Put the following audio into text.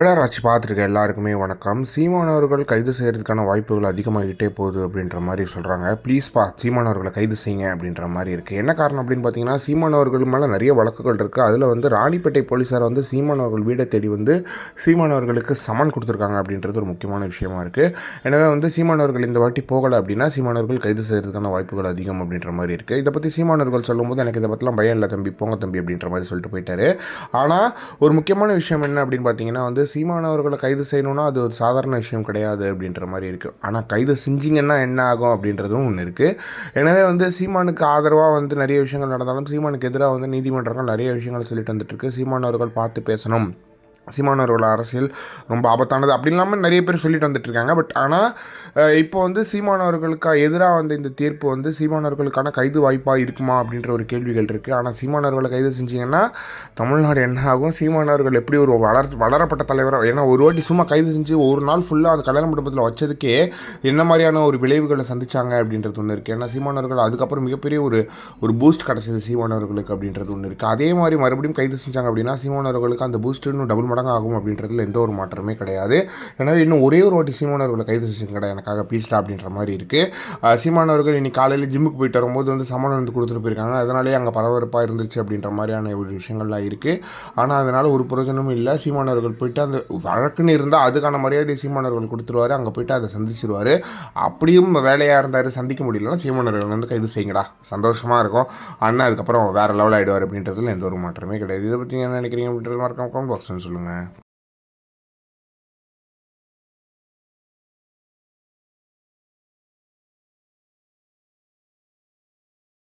தமிழராட்சி பார்த்துருக்க எல்லாருக்குமே வணக்கம். சீமானவர்கள் கைது செய்கிறதுக்கான வாய்ப்புகள் அதிகமாகிட்டே போகுது அப்படின்ற மாதிரி சொல்கிறாங்க ப்ளீஸ் பா சீமானவர்களை கைது செய்யுங்க அப்படின்ற மாதிரி இருக்குது என்ன காரணம் அப்படின்னு பார்த்தீங்கன்னா சீமானவர்கள் மேலே நிறைய வழக்குகள் இருக்குது அதில் வந்து ராணிப்பேட்டை போலீஸார் வந்து சீமானவர்கள் வீடை தேடி வந்து சீமானவர்களுக்கு சமன் கொடுத்துருக்காங்க அப்படின்றது ஒரு முக்கியமான விஷயமா இருக்குது எனவே வந்து சீமானவர்கள் இந்த வாட்டி போகலை அப்படின்னா சீமானவர்கள் கைது செய்கிறதுக்கான வாய்ப்புகள் அதிகம் அப்படின்ற மாதிரி இருக்குது இதை பற்றி சீமானவர்கள் சொல்லும்போது எனக்கு இதை பற்றிலாம் பயம் இல்லை தம்பி போங்க தம்பி அப்படின்ற மாதிரி சொல்லிட்டு போயிட்டாரு. ஆனால் ஒரு முக்கியமான விஷயம் என்ன அப்படின்னு பார்த்தீங்கன்னா வந்து சீமானவர்களை கைது செய்யணும்னா அது ஒரு சாதாரண விஷயம் கிடையாது அப்படின்ற மாதிரி இருக்குது ஆனால் கைது செஞ்சிங்கன்னா என்ன ஆகும் அப்படின்றதும் ஒன்று இருக்குது எனவே வந்து சீமானுக்கு ஆதரவாக வந்து நிறைய விஷயங்கள் நடந்தாலும் சீமானுக்கு எதிராக வந்து நீதிமன்றங்கள் நிறைய விஷயங்கள் சொல்லிட்டு வந்துட்டுருக்கு சீமானவர்கள் பார்த்து பேசணும். சீமானவர்கள் அரசியல் ரொம்ப ஆபத்தானது அப்படி இல்லாமல் நிறைய பேர் சொல்லிட்டு வந்துட்டு இருக்காங்க பட் ஆனால் இப்போ வந்து சீமானவர்களுக்கு எதிராக வந்த இந்த தீர்ப்பு வந்து சீமானவர்களுக்கான கைது வாய்ப்பாக இருக்குமா அப்படின்ற ஒரு கேள்விகள் இருக்குது ஆனால் சீமானவர்களை கைது செஞ்சிங்கன்னா தமிழ்நாடு என்ன ஆகும்? சீமானவர்கள் எப்படி ஒரு வளர் வளரப்பட்ட தலைவராக ஏன்னா ஒரு வாட்டி சும்மா கைது செஞ்சு ஒரு நாள் ஃபுல்லாக அந்த கல்யாண மண்டபத்தில் வச்சதுக்கே என்ன மாதிரியான ஒரு விளைவுகளை சந்திச்சாங்க அப்படின்றது ஒன்று இருக்குது ஏன்னா சீமானவர்கள் அதுக்கப்புறம் மிகப்பெரிய ஒரு ஒரு பூஸ்ட் கிடச்சிது சீமானவர்களுக்கு அப்படின்றது ஒன்று இருக்குது அதே மாதிரி மறுபடியும் கைது செஞ்சாங்க அப்படின்னா சீமானவர்களுக்கு அந்த பூஸ்ட்டுன்னு டபுள் மடங்காகும் அப்படின்றதுல எந்த ஒரு மாற்றமே கிடையாது. எனவே இன்னும் ஒரே ஒரு வாட்டி சீமானவர்களை கைது செஞ்சுங்கடா எனக்காக பீஸ்டா அப்படின்ற மாதிரி இருக்குது சீமானவர்கள் இன்னைக்கு காலையில் ஜிம்முக்கு போயிட்டு வரும்போது வந்து சமன் வந்து கொடுத்துட்டு போயிருக்காங்க. அதனாலே அங்கே பரபரப்பாக இருந்துச்சு அப்படின்ற மாதிரியான ஒரு விஷயங்கள்லாம் இருக்குது ஆனால் அதனால் ஒரு பிரயோஜனமும் இல்லை. சீமானவர்கள் போயிட்டு அந்த வழக்குன்னு இருந்தால் அதுக்கான மரியாதை சீமானவர்கள் கொடுத்துருவாரு. அங்கே போயிட்டு அதை சந்திச்சிருவார். அப்படியும் வேலையாக இருந்தார் சந்திக்க முடியலன்னா சீமானவர்கள் வந்து கைது செய்யுங்கடா. சந்தோஷமாக இருக்கும். அண்ணா அதுக்கப்புறம் வேறு லெவல் ஆகிடுவார் அப்படின்றதுல எந்த ஒரு மாற்றமே கிடையாது. இதை பற்றி என்ன நினைக்கிறீங்க அப்படின்றது மறக்காம கமெண்ட் பாக்ஸ்னு சொல்லுங்கள் man.